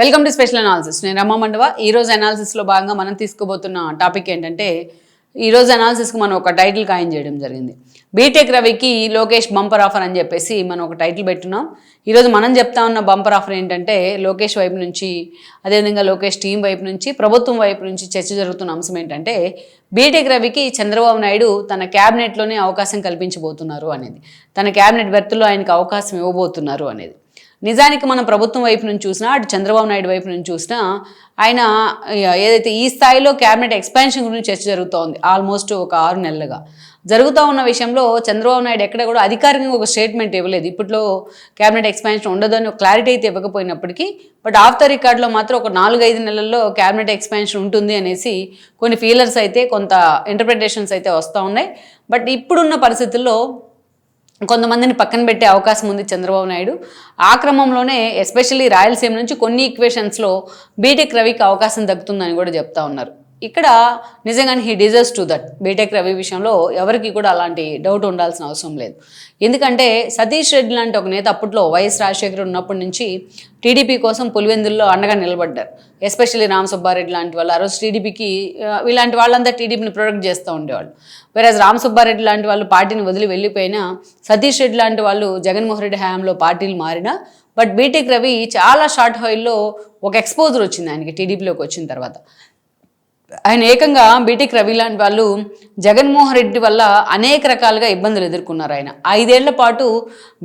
Welcome to special analysis నేను రమ్మ మండవ. ఈ రోజు అనాలిసిస్ భాగంగా మనం తీసుకోబోతున్న టాపిక్ ఏంటంటే ఈరోజు అనాలిసిస్కి మనం ఒక టైటిల్ ఖాయం చేయడం జరిగింది. బీటెక్ రవికి లోకేష్ బంపర్ ఆఫర్ అని చెప్పేసి మనం ఒక టైటిల్ పెట్టున్నాం. ఈరోజు మనం చెప్తా ఉన్న బంపర్ ఆఫర్ ఏంటంటే లోకేష్ వైపు నుంచి అదేవిధంగా లోకేష్ టీం వైపు నుంచి ప్రభుత్వం వైపు నుంచి చర్చ జరుగుతున్న అంశం ఏంటంటే బీటెక్ రవికి చంద్రబాబు నాయుడు తన క్యాబినెట్లోనే అవకాశం కల్పించబోతున్నారు అనేది. తన క్యాబినెట్ బెర్త్లో ఆయనకు అవకాశం ఇవ్వబోతున్నారు అనేది. నిజానికి మనం ప్రభుత్వం వైపు నుంచి చూసినా అటు చంద్రబాబు నాయుడు వైపు నుంచి చూసినా ఆయన ఏదైతే ఈ స్థాయిలో క్యాబినెట్ ఎక్స్పాన్షన్ గురించి చర్చ జరుగుతోంది ఆల్మోస్ట్ ఒక ఆరు నెలలుగా. జరుగుతూ ఉన్న విషయంలో చంద్రబాబు నాయుడు ఎక్కడ కూడా అధికారికంగా ఒక స్టేట్మెంట్ ఇవ్వలేదు. ఇప్పట్లో క్యాబినెట్ ఎక్స్పాన్షన్ ఉండదు అని ఒక క్లారిటీ అయితే ఇవ్వకపోయినప్పటికీ బట్ ఆఫ్ ద రికార్డులో మాత్రం ఒక నాలుగు ఐదు నెలల్లో క్యాబినెట్ ఎక్స్పాన్షన్ ఉంటుంది అనేసి కొన్ని ఫీలర్స్ అయితే కొంత ఇంటర్ప్రిటేషన్స్ అయితే వస్తూ ఉన్నాయి. బట్ ఇప్పుడున్న పరిస్థితుల్లో కొంతమందిని పక్కన పెట్టే అవకాశం ఉంది చంద్రబాబు నాయుడు. ఆ క్రమంలోనే ఎస్పెషల్లీ రాయలసీమ నుంచి కొన్ని ఈక్వేషన్స్లో బీటెక్ రవికి అవకాశం దక్కుతుందని కూడా చెప్తా ఉన్నారు. ఇక్కడ నిజంగానే he deserves to that. BTech Ravi విషయంలో ఎవరికి కూడా అలాంటి డౌట్ ఉండాల్సిన అవసరం లేదు. ఎందుకంటే సతీష్ రెడ్డి లాంటి ఒక నేత అప్పట్లో వైఎస్ రాజశేఖర్ ఉన్నప్పటి నుంచి టీడీపీ కోసం పులివెందుల్లో అండగా నిలబడ్డారు. ఎస్పెషల్లీ రామసుబ్బారెడ్డి లాంటి వాళ్ళు ఆ రోజు టీడీపీకి ఇలాంటి వాళ్ళంతా టీడీపీని ప్రొడక్ట్ చేస్తూ ఉండేవాళ్ళు. వేరే రామసుబ్బారెడ్డి లాంటి వాళ్ళు పార్టీని వదిలి వెళ్ళిపోయినా సతీష్ రెడ్డి లాంటి వాళ్ళు జగన్మోహన్ రెడ్డి హయాంలో పార్టీలు మారినా బట్ బీటెక్ రవి చాలా షార్ట్ హైల్లో ఒక ఎక్స్పోజర్ వచ్చింది ఆయనకి టీడీపీలోకి వచ్చిన తర్వాత. ఆయన ఏకంగా బీటెక్ రవి లాంటి వాళ్ళు జగన్మోహన్ రెడ్డి వల్ల అనేక రకాలుగా ఇబ్బందులు ఎదుర్కొన్నారు ఆయన. ఐదేళ్ళ పాటు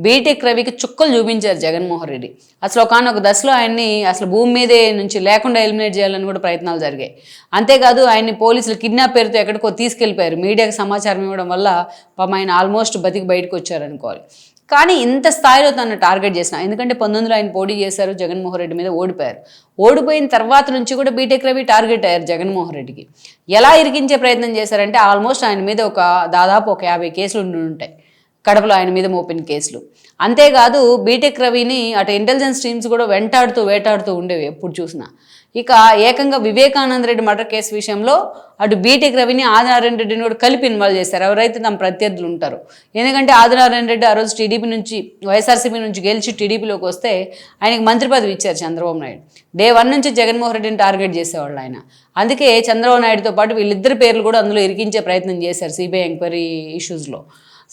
బీటెక్ రవికి చుక్కలు చూపించారు జగన్మోహన్ రెడ్డి. అసలు ఒకనొక దశలో ఆయన్ని అసలు భూమి మీదే నుంచి లేకుండా ఎలిమినేట్ చేయాలని కూడా ప్రయత్నాలు జరిగాయి. అంతేకాదు ఆయన్ని పోలీసులు కిడ్నాప్ పేరుతో ఎక్కడికో తీసుకెళ్ళిపోయారు. మీడియాకి సమాచారం ఇవ్వడం వల్ల పాపం ఆయన ఆల్మోస్ట్ బతికి బయటకు వచ్చారనుకోవాలి. కానీ ఇంత స్థాయిలో తను టార్గెట్ చేసిన ఎందుకంటే పంతొమ్మిదిలో ఆయన పోటీ చేశారు జగన్మోహన్ రెడ్డి మీద ఓడిపోయారు. ఓడిపోయిన తర్వాత నుంచి కూడా బీటెక్ రవి టార్గెట్ అయ్యారు జగన్మోహన్ రెడ్డికి. ఎలా ఇరికించే ప్రయత్నం చేశారంటే ఆల్మోస్ట్ ఆయన మీద ఒక దాదాపు ఒక యాభై కేసులు ఉండి ఉంటాయి. కడపలో ఆయన మీద మోపిన కేసులు. అంతేకాదు బీటెక్ రవిని అటు ఇంటెలిజెన్స్ టీమ్స్ కూడా వెంటాడుతూ వేటాడుతూ ఉండేవి ఎప్పుడు చూసినా. ఇక ఏకంగా వివేకానంద రెడ్డి మర్డర్ కేసు విషయంలో అటు బీటెక్ రవిని ఆదినారాయణ రెడ్డిని కూడా కలిపి ఇన్వాల్వ్ చేశారు. ఎవరైతే తమ ప్రత్యర్థులు ఉంటారు. ఎందుకంటే ఆదినారాయణ రెడ్డి ఆ రోజు టీడీపీ నుంచి వైఎస్ఆర్సీపీ నుంచి గెలిచి టీడీపీలోకి వస్తే ఆయనకి మంత్రి పదవి ఇచ్చారు చంద్రబాబు నాయుడు. డే వన్ నుంచి జగన్మోహన్ రెడ్డిని టార్గెట్ చేసేవాళ్ళు ఆయన. అందుకే చంద్రబాబు నాయుడుతో పాటు వీళ్ళిద్దరి పేర్లు కూడా అందులో ఇరికించే ప్రయత్నం చేశారు సిబిఐ ఎంక్వైరీ ఇష్యూస్లో.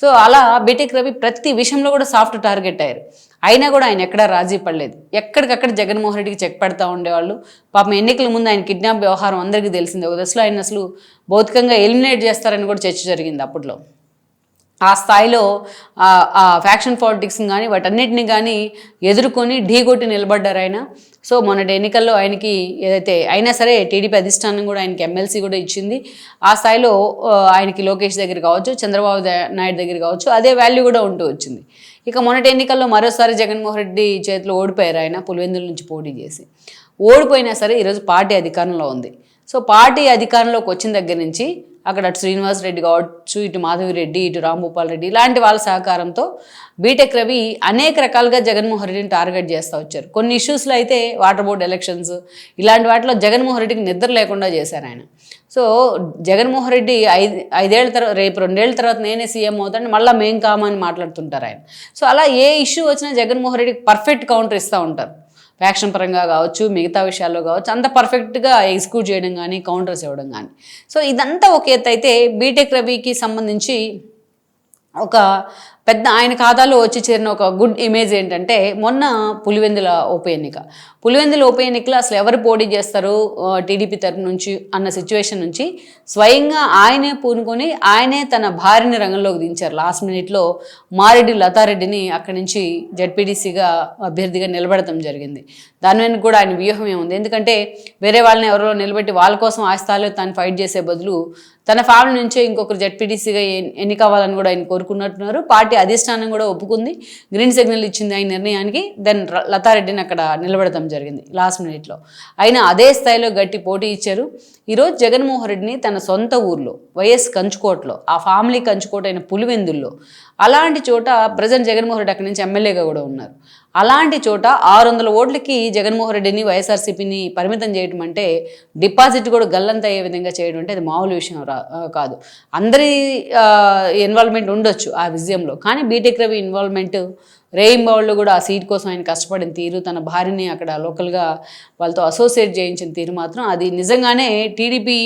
సో అలా బీటెక్ రవి ప్రతి విషయంలో కూడా సాఫ్ట్ టార్గెట్ అయ్యారు. అయినా కూడా ఆయన ఎక్కడా రాజీ పడలేదు. ఎక్కడికక్కడ జగన్మోహన్ రెడ్డికి చెక్ పెడతా ఉండేవాళ్ళు. పాపం ఎన్నికల ముందు ఆయన కిడ్నాప్ వ్యవహారం అందరికీ తెలిసిందే. ఒక దశలో ఆయన అసలు భౌతికంగా ఎలిమినేట్ చేస్తారని కూడా చర్చ జరిగింది అప్పట్లో. ఆ స్థాయిలో ఆ ఫ్యాక్షన్ పాలిటిక్స్ కానీ వాటన్నిటిని కానీ ఎదుర్కొని ఢీగొట్టి నిలబడ్డారు ఆయన. సో మొన్నటి ఎన్నికల్లో ఆయనకి ఏదైతే అయినా సరే టీడీపీ అధిష్టానం కూడా ఆయనకి ఎమ్మెల్సీ కూడా ఇచ్చింది. ఆ స్థాయిలో ఆయనకి లోకేష్ దగ్గర కావచ్చు చంద్రబాబు నాయుడు దగ్గర కావచ్చు అదే వాల్యూ కూడా ఉంటూ వచ్చింది. ఇక మొన్నటి ఎన్నికల్లో మరోసారి జగన్మోహన్ రెడ్డి చేతిలో ఓడిపోయారు ఆయన పులివెందుల నుంచి పోటీ చేసి. ఓడిపోయినా సరే ఈరోజు పార్టీ అధికారంలో ఉంది. సో పార్టీ అధికారంలోకి వచ్చిన దగ్గర నుంచి అక్కడ అటు శ్రీనివాస్ రెడ్డి కావచ్చు ఇటు మాధవిరెడ్డి ఇటు రాంభూపాల్ రెడ్డి ఇలాంటి వాళ్ళ సహకారంతో బీటెక్ రవి అనేక రకాలుగా జగన్మోహన్ రెడ్డిని టార్గెట్ చేస్తూ వచ్చారు. కొన్ని ఇష్యూస్లో అయితే వాటర్ బోర్డ్ ఎలక్షన్స్ ఇలాంటి వాటిలో జగన్మోహన్ రెడ్డికి నిద్ర లేకుండా చేశారు ఆయన. సో జగన్మోహన్ రెడ్డి ఐదు ఐదేళ్ళ తర్వాత రేపు రెండేళ్ళ తర్వాత నేనే సీఎం అవుతాను మళ్ళీ మేం కామని మాట్లాడుతుంటారు ఆయన. సో అలా ఏ ఇష్యూ వచ్చినా జగన్మోహన్ రెడ్డికి పర్ఫెక్ట్ కౌంటర్ ఇస్తూ ఉంటారు. ఫ్యాక్షన్ పరంగా కావచ్చు మిగతా విషయాల్లో కావచ్చు అంత పర్ఫెక్ట్గా ఎగ్జిక్యూట్ చేయడం కానీ కౌంటర్స్ ఇవ్వడం కానీ సో ఇదంతా ఒక ఎత్తు అయితే బీటెక్ రవికి సంబంధించి ఒక పెద్ద ఆయన ఖాతాలో వచ్చి చేరిన ఒక గుడ్ ఇమేజ్ ఏంటంటే మొన్న పులివెందుల ఉప ఎన్నిక. పులివెందుల ఉప ఎన్నికలో అసలు ఎవరు పోటీ చేస్తారు టీడీపీ తరపు నుంచి అన్న సిచ్యువేషన్ నుంచి స్వయంగా ఆయనే పూనుకొని ఆయనే తన భార్యని రంగంలోకి దించారు. లాస్ట్ మినిట్లో మారెడ్డి లతారెడ్డిని అక్కడి నుంచి జడ్పీటీసీగా అభ్యర్థిగా నిలబడటం జరిగింది. దాని వెనుక కూడా ఆయన వ్యూహం ఏముంది? ఎందుకంటే వేరే వాళ్ళని ఎవరో నిలబెట్టి వాళ్ళ కోసం ఆ స్థాయిలో తను ఫైట్ చేసే బదులు తన ఫ్యామిలీ నుంచే ఇంకొకరు జడ్పీటీసీగా ఎన్నికవ్వాలని కూడా ఆయన కోరుకున్నట్టున్నారు. పార్టీ పార్టీ అధిష్టానం కూడా ఒప్పుకుంది. గ్రీన్ సిగ్నల్ ఇచ్చింది ఆయన నిర్ణయానికి. దెన్ లతారెడ్డిని అక్కడ నిలబడటం జరిగింది లాస్ట్ మినిట్లో. అయినా అదే స్థాయిలో గట్టి పోటీ ఇచ్చారు. ఈరోజు జగన్మోహన్ రెడ్డిని తన సొంత ఊర్లో వైఎస్ కంచుకోటలో ఆ ఫ్యామిలీ కంచుకోట అయిన పులివెందుల్లో అలాంటి చోట ప్రజెంట్ జగన్మోహన్ రెడ్డి అక్కడి నుంచి ఎమ్మెల్యేగా కూడా ఉన్నారు. అలాంటి చోట ఆరు వందల ఓట్లకి జగన్మోహన్ రెడ్డిని వైఎస్ఆర్సీపీని పరిమితం చేయడం అంటే డిపాజిట్ కూడా గల్లంత అయ్యే విధంగా చేయడం అంటే అది మామూలు విషయం రా కాదు. అందరి ఇన్వాల్వ్మెంట్ ఉండొచ్చు ఆ విజయంలో. కానీ బీటెక్ రవి ఇన్వాల్వ్మెంట్ రేయింబావుళ్ళు కూడా ఆ సీట్ కోసం ఆయన కష్టపడిన తీరు తన భార్యని అక్కడ లోకల్గా వాళ్ళతో అసోసియేట్ చేయించిన తీరు మాత్రం అది నిజంగానే టీడీపీ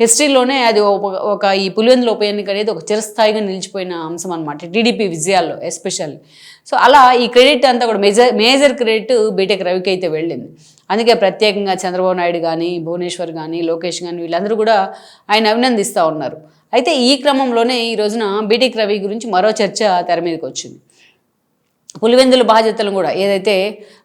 హిస్టరీలోనే అది ఒక- ఒక ఈ పులివెందుల ఉప ఎన్నిక అనేది ఒక చిరస్థాయిగా నిలిచిపోయిన అంశం అనమాట టీడీపీ విజయాల్లో ఎస్పెషల్లీ సో అలా ఈ క్రెడిట్ అంతా కూడా మేజర్ మేజర్ క్రెడిట్ బీటెక్ రవికి అయితే వెళ్ళింది. అందుకే ప్రత్యేకంగా చంద్రబాబు నాయుడు కానీ భువనేశ్వర్ కానీ లోకేష్ కానీ వీళ్ళందరూ కూడా ఆయన అభినందిస్తూ ఉన్నారు. అయితే ఈ క్రమంలోనే ఈ రోజున బీటెక్ రవి గురించి మరో చర్చ తెర మీదకి వచ్చింది. పులివెందుల బాధ్యతలు కూడా ఏదైతే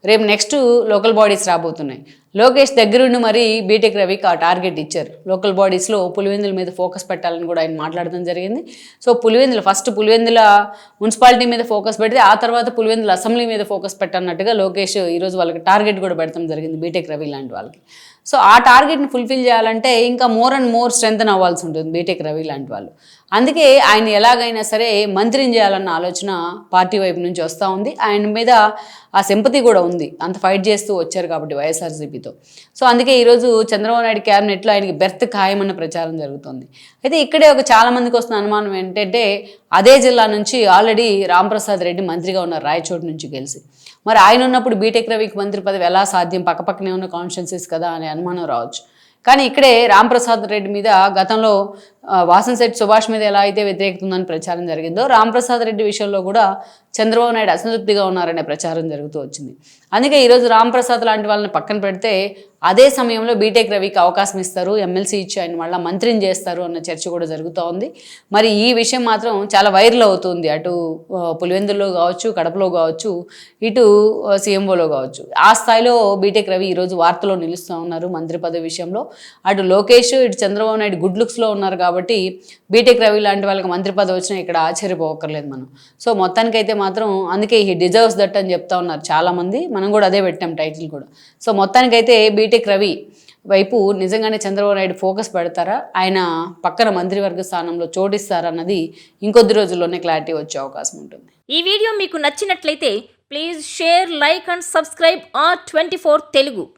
రేపు నెక్స్ట్ లోకల్ బాడీస్ రాబోతున్నాయి. లోకేష్ దగ్గరుండి మరి బీటెక్ రవికి ఆ టార్గెట్ ఇచ్చారు. లోకల్ బాడీస్లో పులివెందుల మీద ఫోకస్ పెట్టాలని కూడా ఆయన మాట్లాడడం జరిగింది. So Pulivendula first Pulivendula municipality మీద ఫోకస్ పెడితే ఆ తర్వాత పులివెందుల అసెంబ్లీ మీద ఫోకస్ పెట్టన్నట్టుగా లోకేష్ ఈరోజు వాళ్ళకి టార్గెట్ కూడా పెడతాం జరిగింది బీటెక్ రవి లాంటి వాళ్ళకి. సో ఆ టార్గెట్ని ఫుల్ఫిల్ చేయాలంటే ఇంకా మోర్ అండ్ మోర్ స్ట్రెంగ్త్ అవ్వాల్సి ఉంటుంది బీటెక్ రవి లాంటి వాళ్ళు. అందుకే ఆయన ఎలాగైనా సరే మంత్రిని చేయాలన్న ఆలోచన పార్టీ వైపు నుంచి వస్తూ ఉంది. ఆయన మీద ఆ సింపతి కూడా ఉంది. అంత ఫైట్ చేస్తూ వచ్చారు కాబట్టి వైఎస్ఆర్సీపీతో. సో అందుకే ఈరోజు చంద్రబాబు నాయుడు క్యాబినెట్లో ఆయనకి బెర్త్ ఖాయమన్న ప్రచారం జరుగుతుంది. అయితే ఇక్కడే ఒక చాలా మందికి వస్తున్న అనుమానం ఏంటంటే అదే జిల్లా నుంచి ఆల్రెడీ రాంప్రసాద్ రెడ్డి మంత్రిగా ఉన్నారు రాయచోటు నుంచి గెలిచి. మరి ఆయన ఉన్నప్పుడు బీటెక్ రవికి మంత్రి పదవి ఎలా సాధ్యం? పక్కపక్కనే ఉన్న కాన్స్టిట్యున్సీస్ కదా అనే అనుమానం రావచ్చు. కానీ ఇక్కడే రాంప్రసాద్ రెడ్డి మీద గతంలో వాసన్ సెట్ సుభాష్ మీద ఎలా అయితే వ్యతిరేకత ఉందని ప్రచారం జరిగిందో రాంప్రసాద్ రెడ్డి విషయంలో కూడా చంద్రబాబు నాయుడు అసంతృప్తిగా ఉన్నారనే ప్రచారం జరుగుతూ వచ్చింది. అందుకే ఈరోజు రాంప్రసాద్ లాంటి వాళ్ళని పక్కన పెడితే అదే సమయంలో బీటెక్ రవికి అవకాశం ఇస్తారు ఎమ్మెల్సీ ఇచ్చి ఆయన మళ్ళీ మంత్రిని చేస్తారు అన్న చర్చ కూడా జరుగుతూ ఉంది. మరి ఈ విషయం మాత్రం చాలా వైరల్ అవుతుంది. అటు పులివెందుల్లో కావచ్చు కడపలో కావచ్చు ఇటు సీఎంఓలో కావచ్చు. ఆ స్థాయిలో బీటెక్ రవి ఈరోజు వార్తలో నిలుస్తూ ఉన్నారు మంత్రి పదవి విషయంలో. అటు లోకేష్ ఇటు చంద్రబాబు నాయుడు గుడ్ లుక్స్లో ఉన్నారు కాబట్టి కాబట్టి బీటెక్ రవి లాంటి వాళ్ళకి మంత్రి పదవి వచ్చినా ఇక్కడ ఆశ్చర్యపోకర్లేదు మనం. సో మొత్తానికైతే మాత్రం అందుకే ఈ డిజర్వ్స్ దట్ అని చెప్తా ఉన్నారు చాలామంది. మనం కూడా అదే పెట్టాం టైటిల్ కూడా. సో మొత్తానికైతే బీటెక్ రవి వైపు నిజంగానే చంద్రబాబు నాయుడు ఫోకస్ పెడతారా? ఆయన పక్కన మంత్రివర్గ స్థానంలో చోటిస్తారా అన్నది ఇంకొద్ది రోజుల్లోనే క్లారిటీ వచ్చే అవకాశం ఉంటుంది. ఈ వీడియో మీకు నచ్చినట్లయితే please share like and subscribe R twenty Telugu.